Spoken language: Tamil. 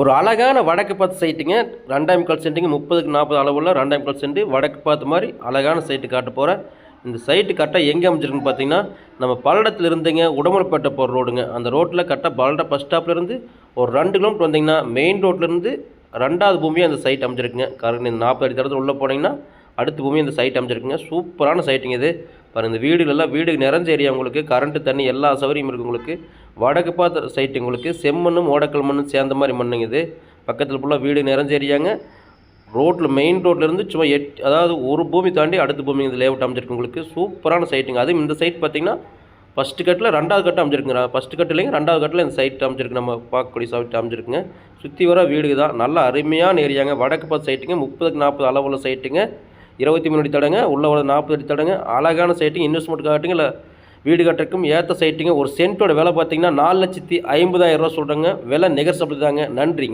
ஒரு அழகான வடக்கு பார்த்து சைட்டுங்க. ரெண்டாயிரம் கால் சென்ட்டுங்க. முப்பதுக்கு நாற்பது அளவுள்ள ரெண்டாயிரம் கால் சென்ட்டு வடக்கு பார்த்து மாதிரி அழகான சைட்டு காட்ட போகிறேன் இந்த சைட்டு கரெக்டாக எங்கே அமைஞ்சிருக்குன்னு பார்த்தீங்கன்னா நம்ம பல்லடத்தில் இருந்துங்க உடமலைப்பேட்டை போகிற ரோடுங்க. அந்த ரோட்டில் கரெக்டாக பல்லடம் பஸ் ஸ்டாப்லேருந்து ஒரு ரெண்டு கிலோமீட்டர் வந்தீங்கன்னா மெயின் ரோட்லேருந்து ரெண்டாவது பூமியாக அந்த சைட் அமைஞ்சிருக்குங்க. கரெக்ட் இந்த நாற்பது அடி தரத்தில் உள்ளே போனீங்கன்னா அடுத்த பூமி இந்த சைட் அமைஞ்சிருக்குங்க. சூப்பரான சைட்டுங்க இது. பாருங்கள் இந்த வீடுகளெல்லாம் வீடு நிறைஞ்ச ஏரியா உங்களுக்கு. கரண்ட்டு தண்ணி எல்லா சௌகரியமும் இருக்குது உங்களுக்கு. வடக்கு பார்த்த சைட்டு உங்களுக்கு செம்மண்ணும் ஓடக்கல் மண்ணும் சேர்ந்த மாதிரி மண்ணுங்க இது. பக்கத்தில் ஃபுல்லாக வீடு நிறைஞ்ச ஏரியாங்க. ரோட்டில் மெயின் ரோட்லேருந்து சும்மா எட் அதாவது ஒரு பூமி தாண்டி அடுத்த பூமி இந்த லேஅவுட் அமைச்சிருக்கு உங்களுக்கு. சூப்பரான சைட்டுங்க அதுவும் இந்த சைட் பார்த்தீங்கன்னா ஃபஸ்ட்டு கட்டில் ரெண்டாவது கட்டு அமைஞ்சிருக்குங்க. ஃபஸ்ட்டு கட்டு இல்லைங்க ரெண்டாவது கட்டில் இந்த சைட் அமைஞ்சிருக்கு. நம்ம பார்க்கக்கூடிய சைட் அமைஞ்சிருக்குங்க. சுற்றி வர வீடு தான். நல்லா அருமையான ஏரியாங்க. வடக்கு பார்த்து சைட்டுங்க முப்பதுக்கு நாற்பது அளவுள்ள சைட்டுங்க இருபத்தி மூணு அடி தடங்க உள்ள ஒரு நாற்பது அடி தடங்க. அழகான சைட்டுங்க இன்வெஸ்ட்மெண்ட் காட்டுங்க. இல்லை வீடு கட்டுறதுக்கும் ஏற்ற சைட்டுங்க ஒரு சென்ட்டோட விலை பார்த்தீங்கன்னா நாலு லட்சத்தி ஐம்பதாயிரம் ரூபா சொல்கிறாங்க விலை நெகர்சபிள் தாங்க. நன்றிங்க.